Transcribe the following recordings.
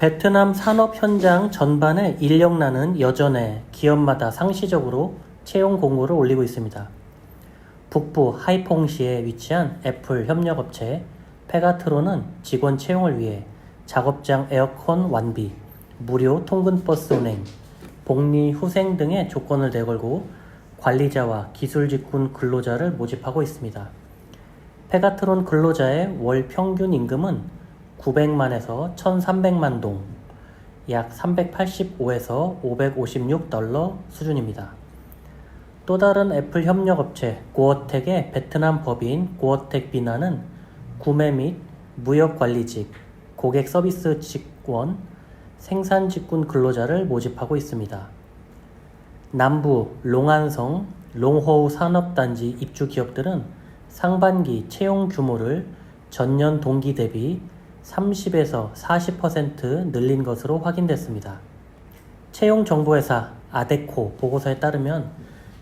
베트남 산업 현장 전반에 인력난은 여전해 기업마다 상시적으로 채용 공고를 올리고 있습니다. 북부 하이퐁시에 위치한 애플 협력업체 페가트로는 직원 채용을 위해 작업장 에어컨 완비, 무료 통근버스 운행, 복리 후생 등의 조건을 내걸고 관리자와 기술직군 근로자를 모집하고 있습니다. 페가트론 근로자의 월 평균 임금은 900만에서 1300만 동, 약 385에서 556 달러 수준입니다. 또 다른 애플 협력업체 고어텍의 베트남 법인 고어텍 비나는 구매 및 무역 관리직, 고객 서비스 직원, 생산 직군 근로자를 모집하고 있습니다. 남부 롱안성 롱호우 산업단지 입주 기업들은 상반기 채용 규모를 전년 동기 대비 30에서 40% 늘린 것으로 확인됐습니다. 채용 정보회사 아데코 보고서에 따르면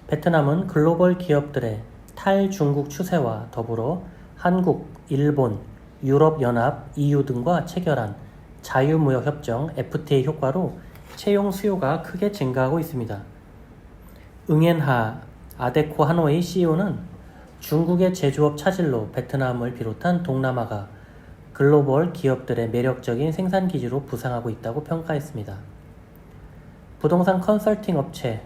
베트남은 글로벌 기업들의 탈중국 추세와 더불어 한국, 일본, 유럽연합, EU 등과 체결한 자유무역협정 FTA 효과로 채용 수요가 크게 증가하고 있습니다. 응앤하 아데코 하노이 CEO는 중국의 제조업 차질로 베트남을 비롯한 동남아가 글로벌 기업들의 매력적인 생산 기지로 부상하고 있다고 평가했습니다. 부동산 컨설팅 업체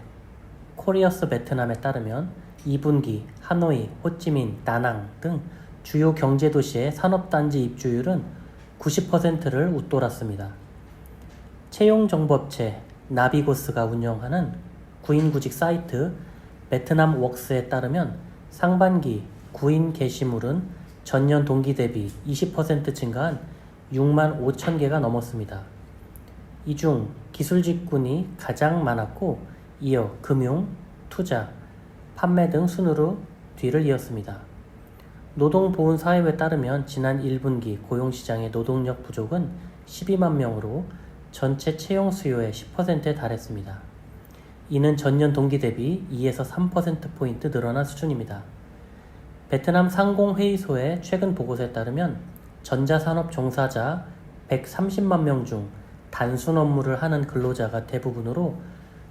코리어스 베트남에 따르면 2분기 하노이, 호찌민, 다낭 등 주요 경제 도시의 산업단지 입주율은 90%를 웃돌았습니다. 채용 정보업체 나비고스가 운영하는 구인구직 사이트 베트남 웍스에 따르면 상반기 구인 게시물은 전년 동기 대비 20% 증가한 6만 5천 개가 넘었습니다. 이 중 기술 직군이 가장 많았고 이어 금융, 투자, 판매 등 순으로 뒤를 이었습니다. 노동보훈사회에 따르면 지난 1분기 고용시장의 노동력 부족은 12만 명으로 전체 채용 수요의 10%에 달했습니다. 이는 전년 동기 대비 2에서 3%포인트 늘어난 수준입니다. 베트남 상공회의소의 최근 보고서에 따르면 전자산업 종사자 130만 명 중 단순 업무를 하는 근로자가 대부분으로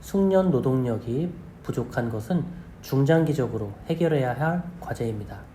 숙련 노동력이 부족한 것은 중장기적으로 해결해야 할 과제입니다.